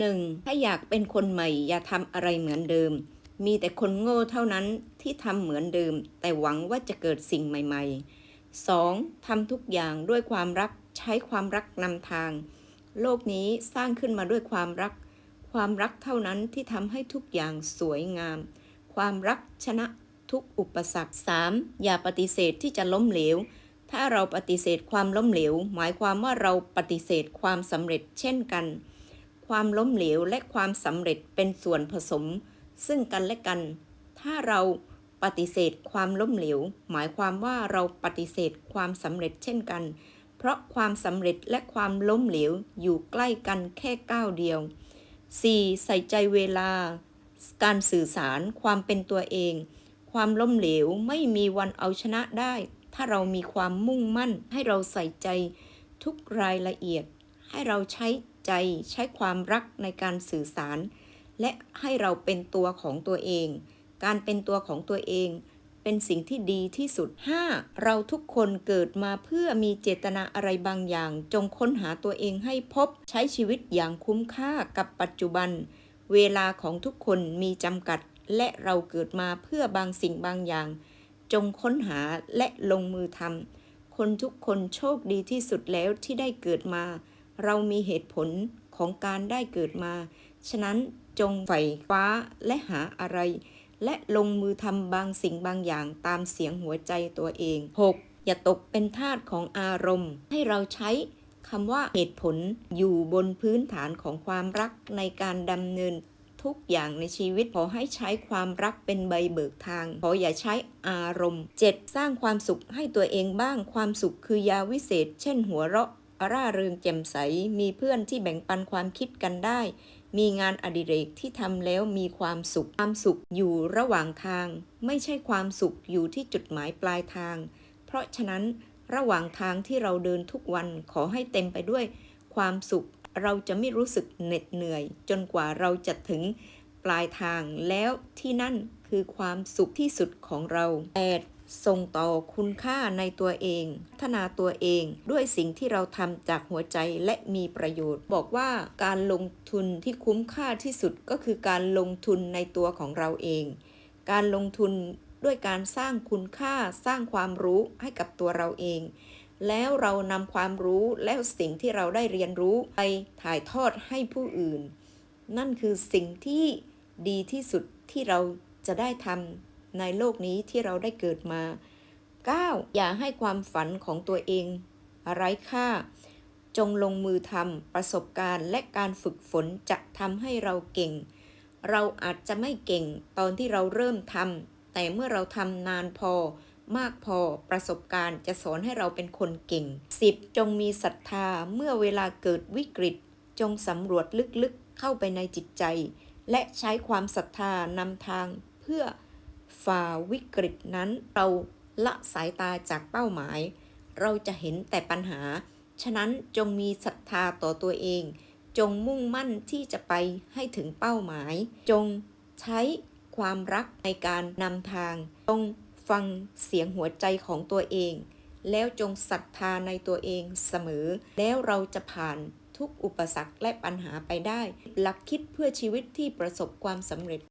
1. ถ้าอยากเป็นคนใหม่อย่าทำอะไรเหมือนเดิม มีแต่คนโง่เท่านั้นที่ทำเหมือนเดิม แต่หวังว่าจะเกิดสิ่งใหม่ ๆ 2. ทำทุกอย่างด้วยความรักใช้ความรักนำทาง โลกนี้สร้างขึ้นมาด้วยความรัก ความรักเท่านั้นที่ทำให้ทุกอย่างสวยงาม ความรักชนะทุกอุปสรรค 3. อย่าปฏิเสธที่จะล้มเหลว ถ้าเราปฏิเสธความล้มเหลว หมายความว่าเราปฏิเสธความสำเร็จเช่นกัน ความล้มเหลวและความสำเร็จเป็นส่วนผสม ซึ่งกันและกัน ถ้าเราปฏิเสธความล้มเหลว หมายความว่าเราปฏิเสธความสำเร็จเช่นกัน เพราะความสำเร็จและความล้มเหลวอยู่ใกล้กันแค่ก้าวเดียว 4. ใส่ใจเวลา การสื่อสารความเป็นตัวเอง ความล้มเหลวไม่มีวันเอาชนะได้ ถ้าเรามีความมุ่งมั่นให้เราใส่ใจทุกรายละเอียด ให้เราใช้ ใจใช้ความรักในการสื่อสาร และให้เราเป็นตัวของตัวเอง การเป็นตัวของตัวเอง เป็นสิ่งที่ดีที่สุด 5. เราทุกคนเกิดมาเพื่อมีเจตนาอะไรบางอย่าง จงค้นหาตัวเองให้พบใช้ชีวิตอย่างคุ้มค่ากับปัจจุบัน เวลาของทุกคนมีจำกัด และเราเกิดมาเพื่อบางสิ่งบางอย่าง จงค้นหาและลงมือทำคนทุกคนโชคดีที่สุดแล้วที่ได้เกิดมา เรามีเหตุผลของการได้เกิดมา ฉะนั้นจงใฝ่ฟ้าและหาอะไร และลงมือทำบางสิ่งบางอย่างตามเสียงหัวใจตัวเอง 6. อย่าตกเป็นทาสของอารมณ์ ให้เราใช้คำว่าเหตุผลอยู่บนพื้นฐานของความรักในการดำเนินทุกอย่างในชีวิตขอให้ใช้ความรักเป็นใบเบิกทาง ขออย่าใช้อารมณ์ 7. สร้างความสุขให้ตัวเองบ้างความสุขคือยาวิเศษ เช่นหัวเราะ ร่าเริงแจ่มใส มีเพื่อนที่แบ่งปันความคิดกันได้ มีงานอดิเรกที่ทำแล้วมีความสุข ความสุขอยู่ระหว่างทาง ไม่ใช่ความสุขอยู่ที่จุดหมายปลายทาง เพราะฉะนั้นระหว่างทางที่เราเดินทุกวันขอให้เต็มไปด้วยความสุข เราจะไม่รู้สึกเหน็ดเหนื่อย จนกว่าเราจะถึงปลายทางแล้วที่นั่นคือความสุขที่สุดของเรา 8. ส่งต่อคุณค่าในตัวเองพัฒนาตัวเองด้วยสิ่งที่เราทำจากหัวใจและมีประโยชน์ บอกว่าการลงทุนที่คุ้มค่าที่สุดก็คือการลงทุนในตัวของเราเอง การลงทุนด้วยการสร้างคุณค่าสร้างความรู้ให้กับตัวเราเอง แล้วเรานำความรู้และสิ่งที่เราได้เรียนรู้ไปถ่ายทอดให้ผู้อื่น นั่นคือสิ่งที่ดีที่สุดที่เราจะได้ทำ ในโลกนี้ที่เราได้เกิดมา 9. อย่าให้ความฝันของตัวเองไร้ค่า จงลงมือทำประสบการณ์และการฝึกฝนจะทำให้เราเก่ง เราอาจจะไม่เก่งตอนที่เราเริ่มทำแต่เมื่อเราทำนานพอ มากพอประสบการณ์จะสอนให้เราเป็นคนเก่ง 10. จงมีศรัทธาเมื่อเวลาเกิดวิกฤต จงสำรวจลึกๆเข้าไปในจิตใจ และใช้ความศรัทธานำทางเพื่อ ฝ่าวิกฤตนั้นเราละสายตาจากเป้าหมาย เราจะเห็นแต่ปัญหา ฉะนั้นจงมีศรัทธาต่อตัวเอง จงมุ่งมั่นที่จะไปให้ถึงเป้าหมาย จงใช้ความรักในการนำทาง จงฟังเสียงหัวใจของตัวเอง แล้วจงศรัทธาในตัวเองเสมอ แล้วเราจะผ่านทุกอุปสรรคและปัญหาไปได้ หลักคิดเพื่อชีวิตที่ประสบความสำเร็จ